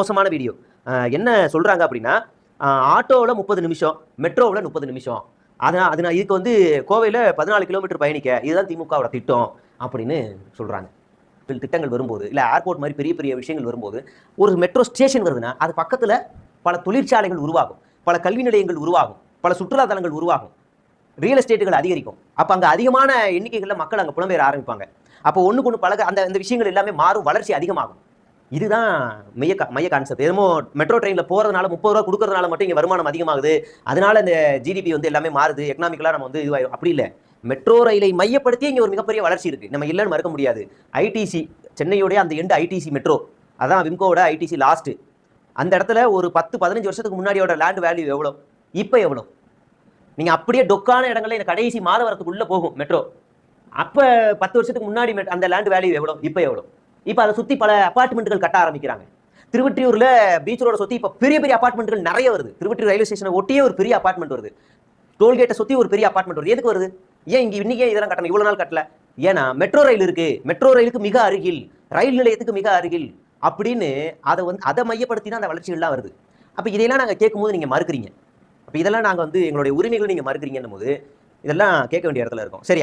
மோசமான வீடியோ என்ன சொல்கிறாங்க அப்படின்னா ஆட்டோவில் முப்பது நிமிஷம் மெட்ரோவில் முப்பது நிமிஷம். அதான் அது நான் இதுக்கு வந்து கோவையில் பதினாலு கிலோமீட்டர் பயணிக்க இதுதான் திமுகவோட திட்டம் அப்படின்னு சொல்கிறாங்க திட்டங்கள் வரும்போது இல்லை ஏர்போர்ட் மாதிரி பெரிய பெரிய விஷயங்கள் வரும்போது ஒரு மெட்ரோ ஸ்டேஷன் வருதுன்னா அது பக்கத்தில் பல தொழிற்சாலைகள் உருவாகும். பல கல்வி நிலையங்கள் உருவாகும். பல சுற்றுலா தலங்கள் உருவாகும் ரியல் எஸ்டேட்டுகள் அதிகரிக்கும். அப்போ அங்கே அதிகமான எண்ணிக்கைகளில் மக்கள் அங்கே புலம்பெயர ஆரம்பிப்பாங்க. அப்போ ஒன்றுக்கு ஒன்று பழக அந்த அந்த விஷயங்கள் எல்லாமே மாறும் வளர்ச்சி அதிகமாகும். இதுதான் மைய மைய கான்செப்ட் என்னமோ மெட்ரோ ட்ரெயினில் போகிறதுனால முப்பது ரூபா கொடுக்கறதுனால மட்டும் இங்கே வருமானம் அதிகமாகுது. அதனால இந்த ஜிடிபி வந்து எல்லாமே மாறுது. எக்கனாமிக்கலாக நம்ம வந்து இதுவாயிரும். அப்படி இல்லை. மெட்ரோ ரயிலை மையப்படுத்தி இங்கே ஒரு மிகப்பெரிய வளர்ச்சி இருக்குது நம்ம இல்லைன்னு மறக்க முடியாது. ஐடிசி சென்னையோடைய அந்த எண்டு ஐடிசி மெட்ரோ அதான் விம்கோவோட ஐடிசி லாஸ்ட்டு அந்த இடத்துல ஒரு பத்து பதினஞ்சு வருஷத்துக்கு முன்னாடியோட லேண்ட் வேல்யூ எவ்வளோ? இப்போ எவ்வளோ? நீங்கள் அப்படியே டொக்கான இடங்கள்ல இந்த கடைசி மாதவரத்துக்குள்ளே போகும் மெட்ரோ அப்போ பத்து வருஷத்துக்கு முன்னாடி அந்த லேண்ட் வேல்யூ எவ்வளோ? இப்போ எவ்வளோ? இப்போ அதை சுற்றி பல அப்பார்ட்மெண்ட்டுகள் கட்ட ஆரம்பிக்கிறாங்க. திருவற்றியூரில் பீச் ரோட சுற்றி இப்போ பெரிய பெரிய அப்பார்ட்மெண்ட்டுகள் நிறைய வருது. திருவற்றியூர் ரயில்வே ஸ்டேஷனை ஒட்டியே ஒரு பெரிய அப்பார்ட்மெண்ட் வருது. டோல்கேட்டை சுற்றி ஒரு பெரிய அப்பார்ட்மெண்ட் வருது. எதுக்கு வருது? ஏன் இங்கே இன்னைக்கே இதெல்லாம் கட்டணும் இவ்வளோ நாள் கட்டல. ஏன்னா மெட்ரோ ரயில் இருக்கு. மெட்ரோ ரயிலுக்கு மிக அருகில் ரயில் நிலையத்துக்கு மிக அருகில் அப்படின்னு அதை வந்து அதை மையப்படுத்தி தான் அந்த வளர்ச்சிகள்லாம் வருது. அப்போ இதையெல்லாம் நாங்கள் கேட்கும்போது நீங்கள் மறுக்கிறீங்க. அப்போ இதெல்லாம் நாங்கள் வந்து எங்களுடைய உரிமைகளை நீங்கள் மறுக்கிறீங்கன்னும் போது இதெல்லாம் கேட்க வேண்டிய இடத்துல இருக்கும். சரி